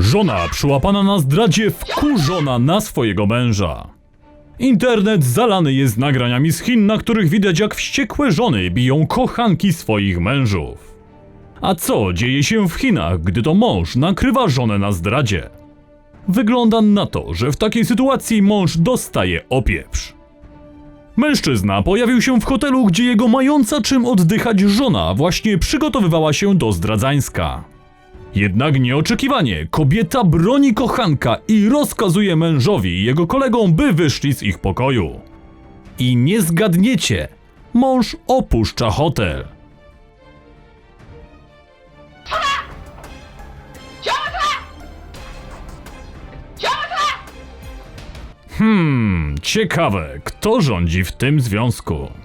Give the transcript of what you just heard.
Żona przyłapana na zdradzie wkurzona na swojego męża. Internet zalany jest nagraniami z Chin, na których widać jak wściekłe żony biją kochanki swoich mężów. A co dzieje się w Chinach, gdy to mąż nakrywa żonę na zdradzie? Wygląda na to, że w takiej sytuacji mąż dostaje opieprz. Mężczyzna pojawił się w hotelu, gdzie jego mająca czym oddychać żona właśnie przygotowywała się do zdradzańska. Jednak nieoczekiwanie kobieta broni kochanka i rozkazuje mężowi i jego kolegom, by wyszli z ich pokoju. I nie zgadniecie, mąż opuszcza hotel. Hmm, ciekawe, kto rządzi w tym związku.